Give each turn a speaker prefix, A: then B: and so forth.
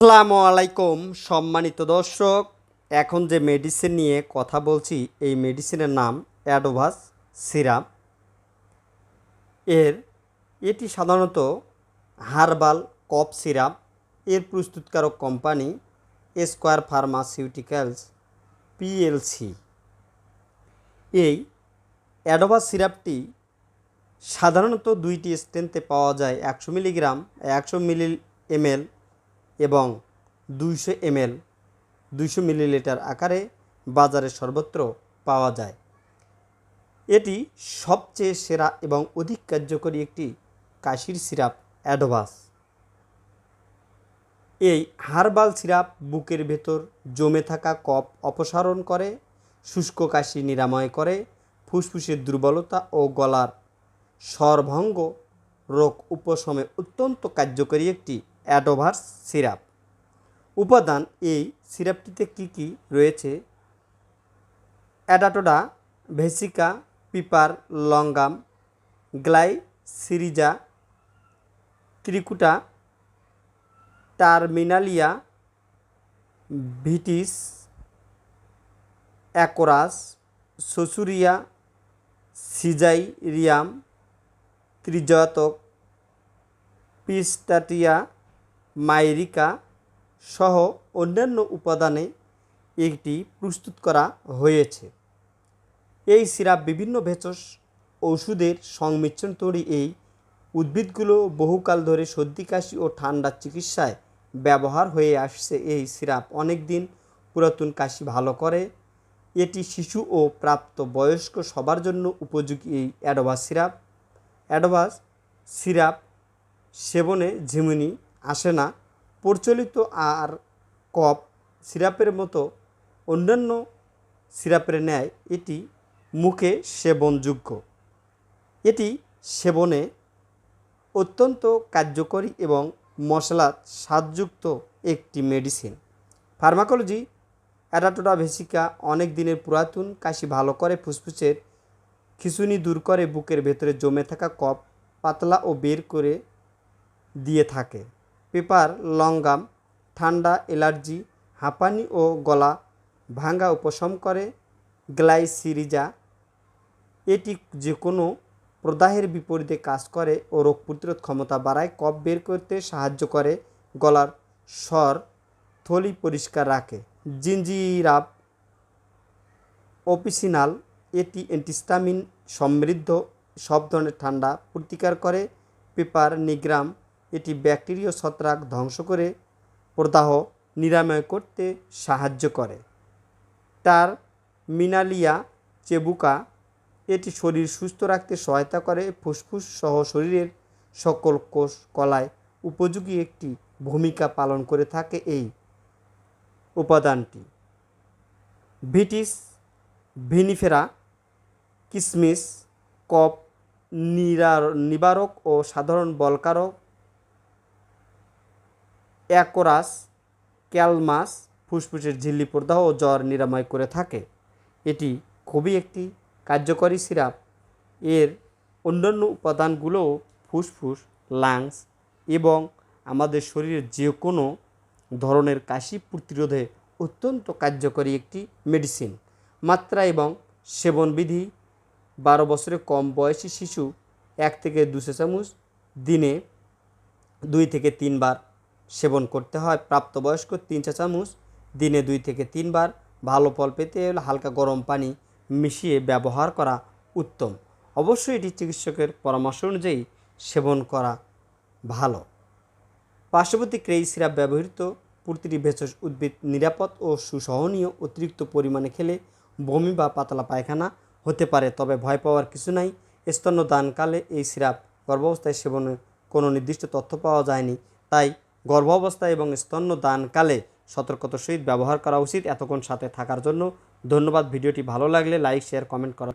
A: আসসালামু আলাইকুম, সম্মানিত দর্শক। এখন যে মেডিসিন নিয়ে কথা বলছি, এই মেডিসিনের নাম অ্যাডোভাস সিরাপ এর, এটি সাধারণত হার্বাল কপ সিরাপ এর প্রস্তুতকারক কোম্পানি স্কোয়ার ফার্মাসিউটিক্যালস পিএলসি এই অ্যাডোভাস সিরাপটি সাধারণত দুইটি স্ট্রেন্থে পাওয়া যায়, একশো মিলিগ্রাম একশো মিলি এমএল এবং দুইশো এমএল, দুইশো মিলিলিটার আকারে বাজারে সর্বত্র পাওয়া যায়। এটি সবচেয়ে সেরা এবং অধিক কার্যকরী একটি কাশির সিরাপ অ্যাডভাস এই হার্বাল সিরাপ বুকের ভেতর জমে থাকা কফ অপসারণ করে, শুষ্ক কাশি নিরাময় করে ফুসফুসের দুর্বলতা ও গলার স্বরভঙ্গ রোগ উপশমে অত্যন্ত কার্যকরী একটি অ্যাডোভার্স সিরাপ। উপাদান এই সিরাপটিতে কি কি রয়েছে? অ্যাডাটোডা, ভেসিকা, পিপার, লঙ্গাম, গ্লাইসিরিজা, ত্রিকুটা, টার্মিনালিয়া, ভিটিস, অ্যাকোরাস, সসুরিয়া, সিজাইরিয়াম ত্রিজতক পিস্টাটিয়া মাইরিকা সহ অন্যান্য উপাদানে এটি প্রস্তুত করা হয়েছে। এই সিরাপ বিভিন্ন ভেষজ ওষুধের সংমিশ্রণ তৈরি এই উদ্ভিদগুলো বহুকাল ধরে সর্দি, কাশি ও ঠান্ডার চিকিৎসায় ব্যবহার হয়ে আসছে এই সিরাপ। অনেক দিন পুরাতন কাশি ভালো করে। এটি শিশু ও প্রাপ্ত বয়স্ক সবার জন্য উপযোগী এই অ্যাডভাস সিরাপ। অ্যাডভাস সিরাপ সেবনে ঝিমুনি আসে না। প্রচলিত আর কপ সিরাপের মতো অন্যান্য সিরাপের ন্যায় এটি মুখে সেবনযোগ্য। এটি সেবনে অত্যন্ত কার্যকরী এবং মশলা স্বাদযুক্ত একটি মেডিসিন। ফার্মাকোলজি অ্যাডাটোডা ভেসিকা অনেক দিনের পুরাতন কাশি ভালো করে ফুসফুসের খিঁচুনি দূর করে বুকের ভেতরে জমে থাকা কফ পাতলা ও বের করে দিয়ে থাকে। পেপার, লঙ্গাম, ঠান্ডা অ্যালার্জি হাঁপানি ও গলা ভাঙ্গা উপশম করে গ্লাইসিরিজা। এটি যে কোনো প্রদাহের বিপরীতে কাজ করে ও রোগ প্রতিরোধ ক্ষমতা বাড়ায়। কফ বের করতে সাহায্য করে, গলার স্বর থলি পরিষ্কার রাখে। জিঞ্জিরাপ অপিসিনাল, এটি অ্যান্টিস্টামিন সমৃদ্ধ, সব ধরনের ঠান্ডা প্রতিকার করে। পেপার, নিগ্রাম এটি ব্যাকটেরিয়া ছত্রাক ধ্বংস করে প্রদাহ নিরাময় করতে সাহায্য করে। তার মিনালিয়া চেবুকা এটি শরীর সুস্থ রাখতে সহায়তা করে। ফুসফুস সহ শরীরের সকল কোষ কলায় উপযোগী একটি ভূমিকা পালন করে থাকে এই উপাদানটি। ভিটিস ভিনিফেরা, কিসমিস কপ নিরার, নিবারক ও সাধারণ বলকারক অ্যাকোরাস ক্যালমাস, ফুসফুসের ঝিল্লি প্রদাহ ও জ্বর নিরাময় করে থাকে। এটি খুবই একটি কার্যকরী সিরাপ। এর অন্যান্য উপাদানগুলোও ফুসফুস, লাংস এবং আমাদের শরীরের যে কোনো ধরনের কাশি প্রতিরোধে অত্যন্ত কার্যকরী একটি মেডিসিন। মাত্রা এবং সেবনবিধি, বারো বছরের কম বয়সী শিশু এক থেকে দুশো চামচ দিনে দুই থেকে তিনবার সেবন করতে হয়। প্রাপ্তবয়স্ক তিন চা চামচ দিনে দুই থেকে তিনবার ভালো ফল পেতে হলে হালকা গরম পানি মিশিয়ে ব্যবহার করা উত্তম। অবশ্যই এটি চিকিৎসকের পরামর্শ অনুযায়ী সেবন করা ভালো। পার্শ্ববর্তী ক্রেই সিরাপ ব্যবহৃত, প্রতিটি ভেষজ উদ্ভিদ নিরাপদ ও সুসহনীয় অতিরিক্ত পরিমাণে খেলে বমি বা পাতলা পায়খানা হতে পারে, তবে ভয় পাওয়ার কিছু নাই। স্তন্যদানকালে এই সিরাপ গর্ভাবস্থায় সেবনে কোনো নির্দিষ্ট তথ্য পাওয়া যায়নি, তাই গর্ভাবস্থায় এবং স্তন্যদানকালে সতর্কতার সহিত ব্যবহার করা উচিত। এতক্ষণ সাথে থাকার জন্য ধন্যবাদ। ভিডিওটি ভালো লাগলে লাইক, শেয়ার, কমেন্ট করা